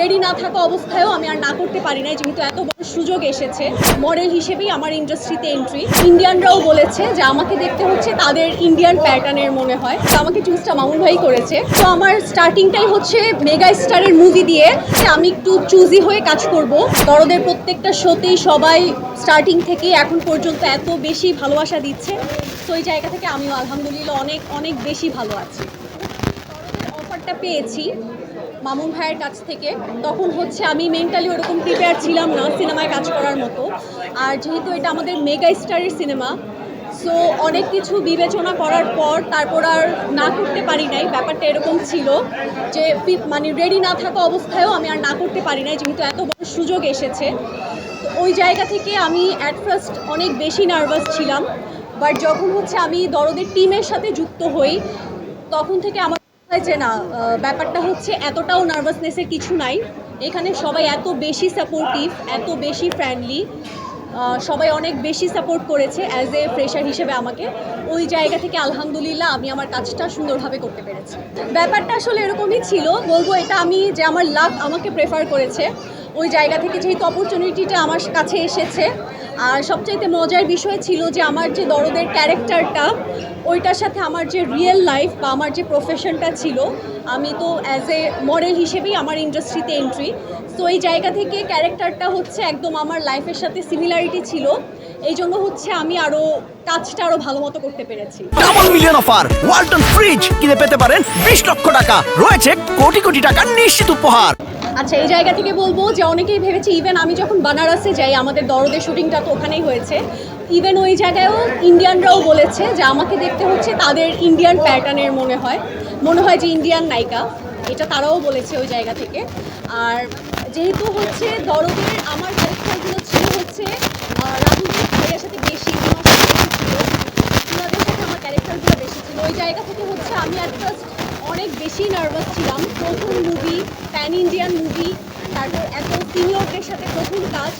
Ready না থাকা অবস্থায়ও আমি আর না করতে পারি না যেহেতু এত বড় সুযোগ এসেছে। মডেল হিসেবেই আমার ইন্ডাস্ট্রিতে এন্ট্রি ইন্ডিয়ানরাও বলেছে যে আমাকে দেখতে হচ্ছে তাদের ইন্ডিয়ান প্যাটার্নের মনে হয়। তো আমাকে চুজটা মামুন ভাই করেছে। তো আমার স্টার্টিংটাই হচ্ছে মেগা স্টারের মুভি দিয়ে আমি একটু চুজি হয়ে কাজ করব। দরদের প্রত্যেকটা শোতেই সবাই স্টার্টিং থেকে এখন পর্যন্ত এত বেশি ভালোবাসা দিচ্ছে। তো এই জায়গা থেকে আমিও আলহামদুলিল্লাহ অনেক অনেক বেশি ভালো আছি। অফারটা পেয়েছি। মামুন ভাইয়ের কাছ থেকে, তখন হচ্ছে আমি মেন্টালি ওরকম প্রিপেয়ার ছিলাম না সিনেমায় কাজ করার মতো। আর যেহেতু এটা আমাদের মেগা স্টারের সিনেমা সো অনেক কিছু বিবেচনা করার পর তারপর আর না করতে পারি নাই। ব্যাপারটা এরকম ছিল যে মানে রেডি না থাকা অবস্থায়ও আমি আর না করতে পারি নাই, যেহেতু এত বড় সুযোগ এসেছে। তো ওই জায়গা থেকে আমি অ্যাট ফার্স্ট অনেক বেশি নার্ভাস ছিলাম বাট যখন হচ্ছে আমি দরদের টিমের সাথে যুক্ত হই, তখন থেকে আমার যে না ব্যাপারটা হচ্ছে এতটাও নার্ভাসনেসের কিছু নাই। এখানে সবাই এত বেশি সাপোর্টিভ এত বেশি ফ্রেন্ডলি সবাই অনেক বেশি সাপোর্ট করেছে অ্যাজ এ ফ্রেশার হিসেবে আমাকে। ওই জায়গা থেকে আলহামদুলিল্লাহ আমি আমার কাজটা সুন্দরভাবে করতে পেরেছি। ব্যাপারটা আসলে এরকমই ছিল। বলব এটা আমি যে আমার লাভ আমাকে প্রেফার করেছে। ওই জায়গা থেকে যেহেতু অপরচুনিটিটা আমার কাছে এসেছে, আর সবচাইতে মজার বিষয় ছিল যে আমার যে দরদের ক্যারেক্টারটা ওইটার সাথে আমার যে রিয়েল লাইফ বা আমার যে প্রফেশনটা ছিল, আমি তো অ্যাজ এ মডেল হিসেবেই আমার ইন্ডাস্ট্রিতে এন্ট্রি তো এই জায়গা থেকে ক্যারেক্টারটা হচ্ছে একদম আমার লাইফের সাথে সিমিলারিটি ছিল। এই জন্য হচ্ছে আমি আরও কাজটা আরও ভালো মতো করতে পেরেছি। Double million offer Walton fridge কিনে পেতে পারেন বিশ লক্ষ টাকা। রয়েছে কোটি কোটি টাকার নিশ্চিত উপহার। আচ্ছা এই জায়গা থেকে বলব যে অনেকেই ভেবেছে ইভেন আমি যখন বানারসে যাই, আমাদের দরদের শুটিংটা তো ওখানেই হয়েছে। ইভেন ওই জায়গায়ও ইন্ডিয়ানরাও বলেছে যে আমাকে দেখতে হচ্ছে তাদের ইন্ডিয়ান প্যাটার্নের মনে হয়। মনে হয় যে ইন্ডিয়ান নায়িকা। এটা তারাও বলেছে ওই জায়গা থেকে। আর যেহেতু হচ্ছে দরদের আমার ক্যারেক্টারগুলো ছিল হচ্ছে রাহুল ভাইয়ের সাথে বেশি ছিল আমার ক্যারেক্টারগুলো বেশি ছিল। ওই জায়গা থেকে হচ্ছে আমি ফার্স্ট অনেক বেশি নার্ভাস ছিলাম। প্রথম মুভি প্যান ইন্ডিয়ান মুভি তারপর এত সিনিয়রদের সাথে প্রথম কাজ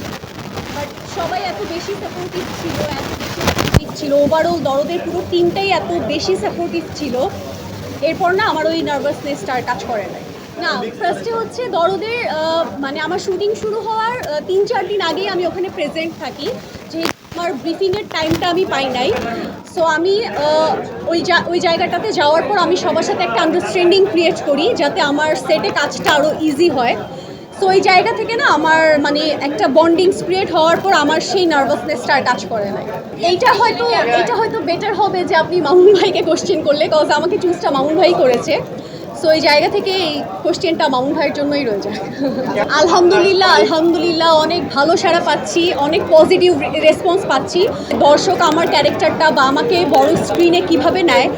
বাট সবাই এত বেশি সাপোর্টিভ ছিল, এত বেশি সাপোর্টিভ ছিল। ওভারঅল দরদের পুরো টিমটাই এত বেশি সাপোর্টিভ ছিল। এরপর না আমার ওই নার্ভাসনেসটা কাজ করে নাই। না ফার্স্টে হচ্ছে দরদের মানে আমার শুটিং শুরু হওয়ার তিন চার দিন আগেই আমি ওখানে প্রেজেন্ট থাকি। যেহেতু আমার ব্রিফিংয়ের টাইমটা আমি পাই নাই। সো আমি ওই জা- ওই জায়গাটাতে যাওয়ার পর আমি সবার সাথে একটা আন্ডারস্ট্যান্ডিং ক্রিয়েট করি যাতে আমার সেটে কাজটা আরও ইজি হয়। সো ওই জায়গা থেকে না আমার মানে একটা বন্ডিং ক্রিয়েট হওয়ার পর আমার সেই নার্ভাসনেসটা আর কাজ করে নাই। এইটা হয়তো এইটা হয়তো বেটার হবে যে আপনি মামুন ভাইকে কোশ্চেন করলে কজ আমাকে চুজটা মামুন ভাই করেছে। সো এই জায়গা থেকে এই কোশ্চেনটা মামুন ভাইয়ের জন্যই রয়ে যায়। আলহামদুলিল্লাহ আলহামদুলিল্লাহ, অনেক ভালো সাড়া পাচ্ছি, অনেক পজিটিভ রেসপন্স পাচ্ছি। দর্শক আমার ক্যারেক্টারটা বা আমাকে বড় স্ক্রিনে কীভাবে নেয়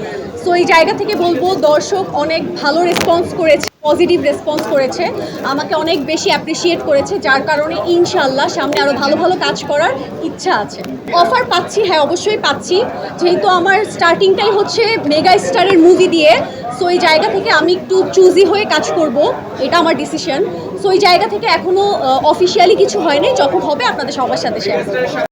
সো এই জায়গা থেকে বলব দর্শক অনেক ভালো রেসপন্স করেছে পজিটিভ রেসপন্স করেছে, আমাকে অনেক বেশি অ্যাপ্রিসিয়েট করেছে, যার কারণে ইনশাল্লাহ সামনে আরও ভালো ভালো কাজ করার ইচ্ছা আছে। অফার পাচ্ছি হ্যাঁ অবশ্যই পাচ্ছি। যেহেতু আমার স্টার্টিংটাই হচ্ছে মেগা স্টারের মুভি দিয়ে সো এই জায়গা থেকে আমি একটু চুজি হয়ে কাজ করব, এটা আমার ডিসিশন সো এই জায়গা থেকে এখনও অফিসিয়ালি কিছু হয়নি, যখন হবে আপনাদের সবার সাথে শেয়ার